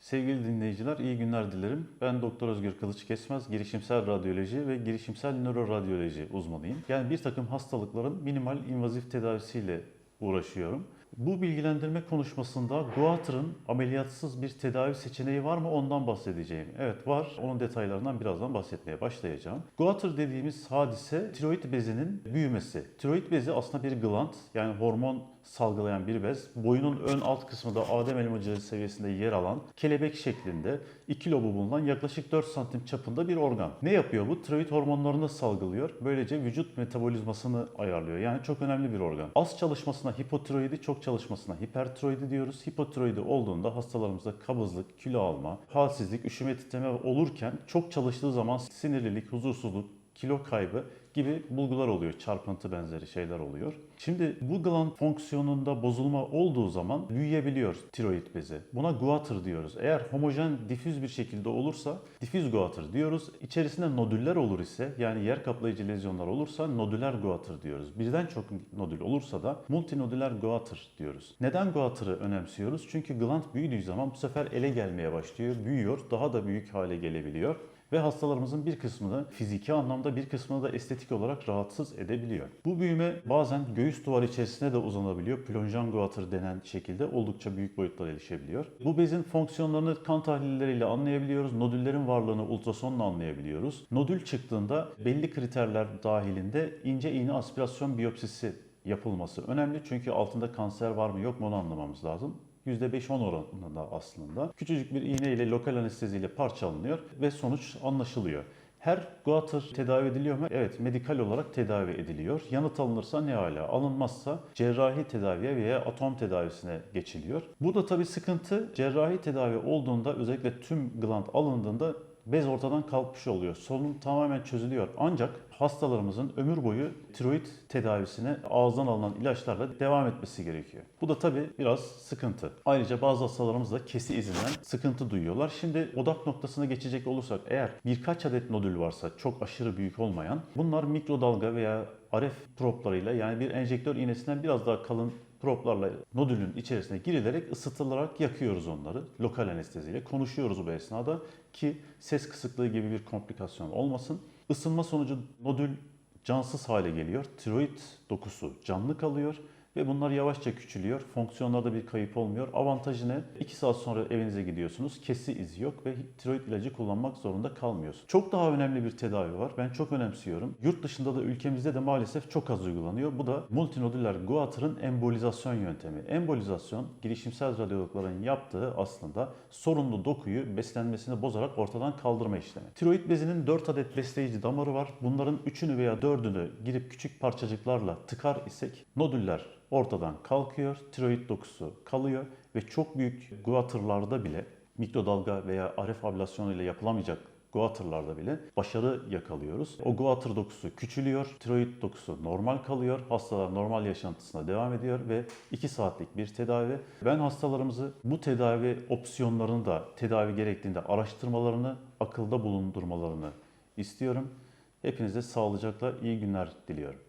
Sevgili dinleyiciler iyi günler dilerim. Ben Doktor Özgür Kılıç Kesmez, girişimsel radyoloji ve girişimsel nöroradyoloji uzmanıyım. Yani bir takım hastalıkların minimal invazif tedavisiyle uğraşıyorum. Bu bilgilendirme konuşmasında Goitr'ın ameliyatsız bir tedavi seçeneği var mı ondan bahsedeceğim. Evet var. Onun detaylarından birazdan bahsetmeye başlayacağım. Goitr dediğimiz hadise tiroid bezinin büyümesi. Tiroid bezi aslında bir gland yani hormon salgılayan bir bez. Boyunun ön alt kısmında Adem elmacığı seviyesinde yer alan kelebek şeklinde iki lobu bulunan yaklaşık 4 santim çapında bir organ. Ne yapıyor bu? Tiroid hormonlarını salgılıyor. Böylece vücut metabolizmasını ayarlıyor. Yani çok önemli bir organ. Az çalışmasına hipotiroidi, çok çalışmasına hipertiroidi diyoruz. Hipotiroidi olduğunda hastalarımızda kabızlık, kilo alma, halsizlik, üşüme, titreme olurken çok çalıştığı zaman sinirlilik, huzursuzluk, kilo kaybı gibi bulgular oluyor. Çarpıntı benzeri şeyler oluyor. Şimdi bu gland fonksiyonunda bozulma olduğu zaman büyüyebiliyor tiroid bezi. Buna guatr diyoruz. Eğer homojen difüz bir şekilde olursa difüz guatr diyoruz. İçerisinde nodüller olur ise yani yer kaplayıcı lezyonlar olursa nodüler guatr diyoruz. Birden çok nodül olursa da multinodüler guatr diyoruz. Neden guatr'ı önemsiyoruz? Çünkü gland büyüdüğü zaman bu sefer ele gelmeye başlıyor, büyüyor, daha da büyük hale gelebiliyor ve hastalarımızın bir kısmını fiziki anlamda bir kısmını da estetik olarak rahatsız edebiliyor. Bu büyüme bazen göğüs duvarı içerisine de uzanabiliyor. Plonjan guatr denen şekilde oldukça büyük boyutlara erişebiliyor. Bu bezin fonksiyonlarını kan tahlilleriyle anlayabiliyoruz. Nodüllerin varlığını ultrasonla anlayabiliyoruz. Nodül çıktığında belli kriterler dahilinde ince iğne aspirasyon biyopsisi yapılması önemli. Çünkü altında kanser var mı yok mu onu anlamamız lazım. %5-10 oranında aslında. Küçücük bir iğne ile lokal anesteziyle parçalanıyor ve sonuç anlaşılıyor. Her guatr tedavi ediliyor mu? Evet, medikal olarak tedavi ediliyor. Yanıt alınırsa ne hala, alınmazsa cerrahi tedaviye veya atom tedavisine geçiliyor. Burada tabii sıkıntı cerrahi tedavi olduğunda özellikle tüm gland alındığında bez ortadan kalkmış oluyor. Solunum tamamen çözülüyor. Ancak hastalarımızın ömür boyu tiroid tedavisine ağızdan alınan ilaçlarla devam etmesi gerekiyor. Bu da tabii biraz sıkıntı. Ayrıca bazı hastalarımız da kesi izinden sıkıntı duyuyorlar. Şimdi odak noktasına geçecek olursak eğer birkaç adet nodül varsa çok aşırı büyük olmayan bunlar mikrodalga veya RF proplarıyla yani bir enjektör iğnesinden biraz daha kalın proplarla nodülün içerisine girilerek ısıtılarak yakıyoruz onları. Lokal anesteziyle konuşuyoruz bu esnada ki ses kısıklığı gibi bir komplikasyon olmasın. Isınma sonucu nodül cansız hale geliyor. Tiroid dokusu canlı kalıyor ve bunlar yavaşça küçülüyor. Fonksiyonlarda bir kayıp olmuyor. Avantajı ne? 2 saat sonra evinize gidiyorsunuz. Kesi izi yok ve tiroid ilacı kullanmak zorunda kalmıyorsunuz. Çok daha önemli bir tedavi var. Ben çok önemsiyorum. Yurt dışında da ülkemizde de maalesef çok az uygulanıyor. Bu da multinodüler guatr'ın embolizasyon yöntemi. Embolizasyon girişimsel radyologların yaptığı aslında sorunlu dokuyu beslenmesini bozarak ortadan kaldırma işlemi. Tiroid bezinin 4 adet besleyici damarı var. Bunların 3'ünü veya 4'ünü girip küçük parçacıklarla tıkar isek nodüller ortadan kalkıyor, tiroid dokusu kalıyor ve çok büyük guatrlarda bile mikrodalga veya RF ablasyonu ile yapılamayacak guatrlarda bile başarı yakalıyoruz. O guatr dokusu küçülüyor, tiroid dokusu normal kalıyor, hastalar normal yaşantısına devam ediyor ve 2 saatlik bir tedavi. Ben hastalarımızı bu tedavi opsiyonlarını da tedavi gerektiğinde araştırmalarını, akılda bulundurmalarını istiyorum. Hepinize sağlıcakla iyi günler diliyorum.